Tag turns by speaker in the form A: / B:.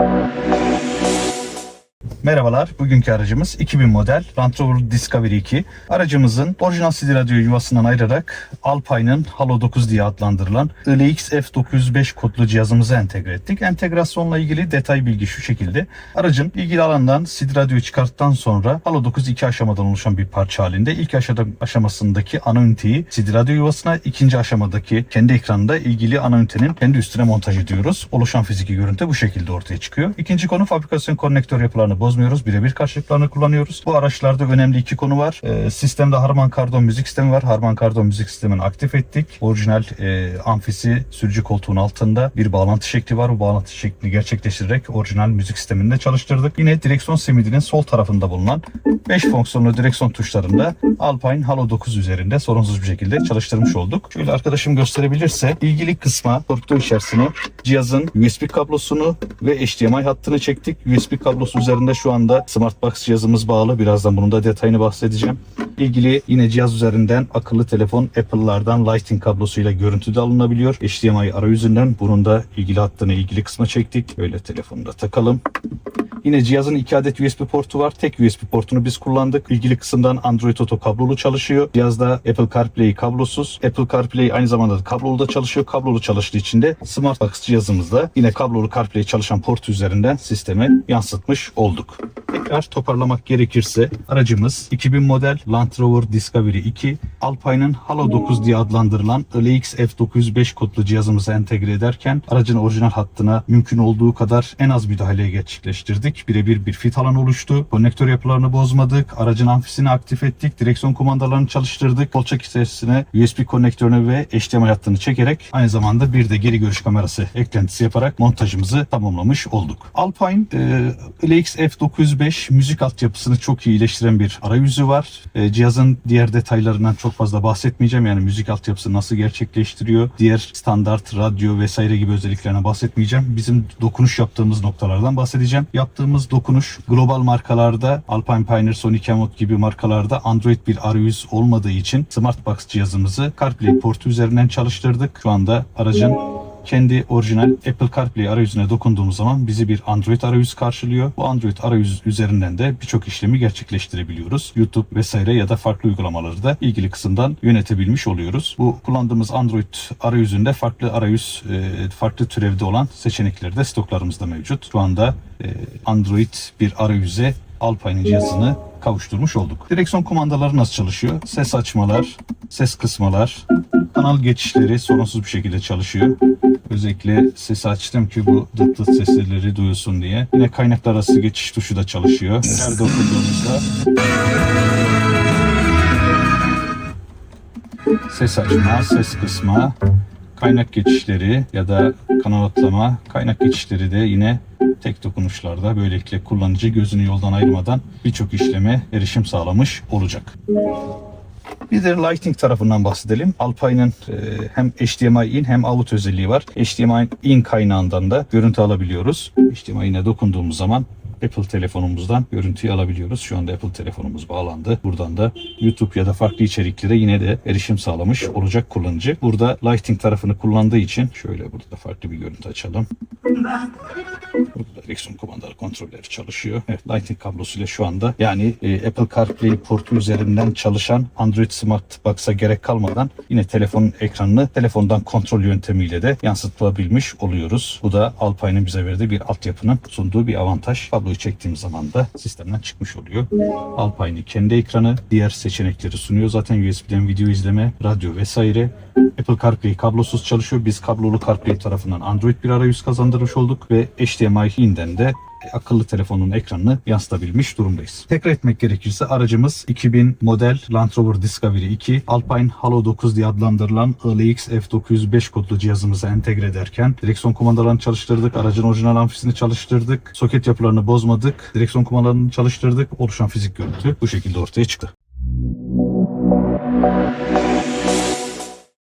A: Música Merhabalar, bugünkü aracımız 2000 model Land Rover Discovery 2. Aracımızın orijinal CD radyo yuvasından ayırarak Alpine'ın Halo 9 diye adlandırılan ILX F905 kodlu cihazımıza entegre ettik. Entegrasyonla ilgili detay bilgi şu şekilde. Aracın ilgili alandan CD radyoyu çıkarttıktan sonra Halo 9 iki aşamadan oluşan bir parça halinde. İlk aşamada, aşamasındaki ana üniteyi CD radyo yuvasına, ikinci aşamadaki kendi ekranında ilgili ana ünitenin kendi üstüne montaj ediyoruz. Oluşan fiziki görüntü bu şekilde ortaya çıkıyor. İkinci konu fabrikasyon konnektör yapılarını bozmuyoruz. Birebir karşılıklarını kullanıyoruz. Bu araçlarda önemli iki konu var. Ee, sistemde Harman Kardon müzik sistemi var. Harman Kardon müzik sistemini aktif ettik. Orijinal e, amfisi sürücü koltuğun altında bir bağlantı şekli var. Bu bağlantı şeklini gerçekleştirerek orijinal müzik sistemini de çalıştırdık. Yine direksiyon simidinin sol tarafında bulunan 5 fonksiyonlu direksiyon tuşlarında Alpine Halo 9 üzerinde sorunsuz bir şekilde çalıştırmış olduk. Şöyle arkadaşım gösterebilirse ilgili kısma torpido içerisine cihazın USB kablosunu ve HDMI hattını çektik. USB kablosu üzerinde şu anda Smartbox cihazımız bağlı. Birazdan bunun da detayını bahsedeceğim. İlgili yine cihaz üzerinden akıllı telefon Apple'lardan Lightning kablosuyla görüntü de alınabiliyor. HDMI arayüzünden bunun da ilgili hattını ilgili kısma çektik. Böyle telefonu da takalım. Yine cihazın iki adet USB portu var. Tek USB portunu biz kullandık. İlgili kısımdan Android Auto kablolu çalışıyor. Cihazda Apple CarPlay kablosuz. Apple CarPlay aynı zamanda da kablolu da çalışıyor. Kablolu çalıştığı için de Smartbox cihazımızda yine kablolu CarPlay çalışan port üzerinden sisteme yansıtmış olduk. Tekrar toparlamak gerekirse aracımız 2000 model Land Rover Discovery 2 Alpine'ın Halo 9 diye adlandırılan LX F905 kodlu cihazımıza entegre ederken aracın orijinal hattına mümkün olduğu kadar en az müdahale gerçekleştirdik. Birebir bir fit alan oluştu. Konnektör yapılarını bozmadık. Aracın amfisini aktif ettik. Direksiyon kumandalarını çalıştırdık. Kolçak içerisine USB konnektörünü ve HDMI hattını çekerek aynı zamanda bir de geri görüş kamerası eklentisi yaparak montajımızı tamamlamış olduk. Alpine e, LX F905 müzik altyapısını çok iyi iyileştiren bir arayüzü var. E, cihazın diğer detaylarından çok fazla bahsetmeyeceğim. Yani müzik altyapısı nasıl gerçekleştiriyor, diğer standart radyo vesaire gibi özelliklerine bahsetmeyeceğim. Bizim dokunuş yaptığımız noktalardan bahsedeceğim. Yaptığımız dokunuş global markalarda Alpine Pioneer, Sonic Emot gibi markalarda Android bir arayüz olmadığı için Smartbox cihazımızı CarPlay portu üzerinden çalıştırdık. Şu anda aracın kendi orijinal Apple CarPlay arayüzüne dokunduğumuz zaman bizi bir Android arayüz karşılıyor. Bu Android arayüz üzerinden de birçok işlemi gerçekleştirebiliyoruz. YouTube vesaire ya da farklı uygulamaları da ilgili kısımdan yönetebilmiş oluyoruz. Bu kullandığımız Android arayüzünde farklı arayüz, e, farklı türevde olan seçenekleri de stoklarımızda mevcut. Şu anda e, Android bir arayüze Alpine'in cihazını kavuşturmuş olduk. Direksiyon kumandaları nasıl çalışıyor? Ses açmalar, ses kısmalar, kanal geçişleri sorunsuz bir şekilde çalışıyor. Özellikle sesi açtım ki bu dıt dıt sesleri duyulsun diye. Yine kaynaklar arası geçiş tuşu da çalışıyor. Nerede okuduğumuzda ses açma, ses kısma, kaynak geçişleri ya da kanal atlama, kaynak geçişleri de yine tek dokunuşlarda böylelikle kullanıcı gözünü yoldan ayırmadan birçok işleme erişim sağlamış olacak. Bir de Lightning tarafından bahsedelim. Alpine'ın e, hem HDMI in hem out özelliği var. HDMI in kaynağından da görüntü alabiliyoruz. HDMI in'e dokunduğumuz zaman Apple telefonumuzdan görüntüyü alabiliyoruz. Şu anda Apple telefonumuz bağlandı. Buradan da YouTube ya da farklı içeriklere yine de erişim sağlamış olacak kullanıcı. Burada Lighting tarafını kullandığı için şöyle burada farklı bir görüntü açalım. Burada direksiyon kumandalı kontrolleri çalışıyor. Evet, Lightning kablosuyla şu anda yani e, Apple CarPlay portu üzerinden çalışan Android Smartbox'a gerek kalmadan yine telefonun ekranını telefondan kontrol yöntemiyle de yansıtabilmiş oluyoruz. Bu da Alpine'in bize verdiği bir altyapının sunduğu bir avantaj. Kabloyu çektiğimiz zaman da sistemden çıkmış oluyor. Alpine'in kendi ekranı diğer seçenekleri sunuyor. Zaten USB'den video izleme, radyo vesaire. Apple CarPlay kablosuz çalışıyor. Biz kablolu CarPlay tarafından Android bir arayüz kazandırmış olduk ve HDMI inden de akıllı telefonun ekranını yansıtabilmiş durumdayız. Tekrar etmek gerekirse aracımız 2000 model Land Rover Discovery 2 Alpine Halo 9 diye adlandırılan ILX F905 kodlu cihazımıza entegre ederken direksiyon kumandalarını çalıştırdık, aracın orijinal amfisini çalıştırdık, soket yapılarını bozmadık, direksiyon kumandalarını çalıştırdık, oluşan fizik görüntü bu şekilde ortaya çıktı.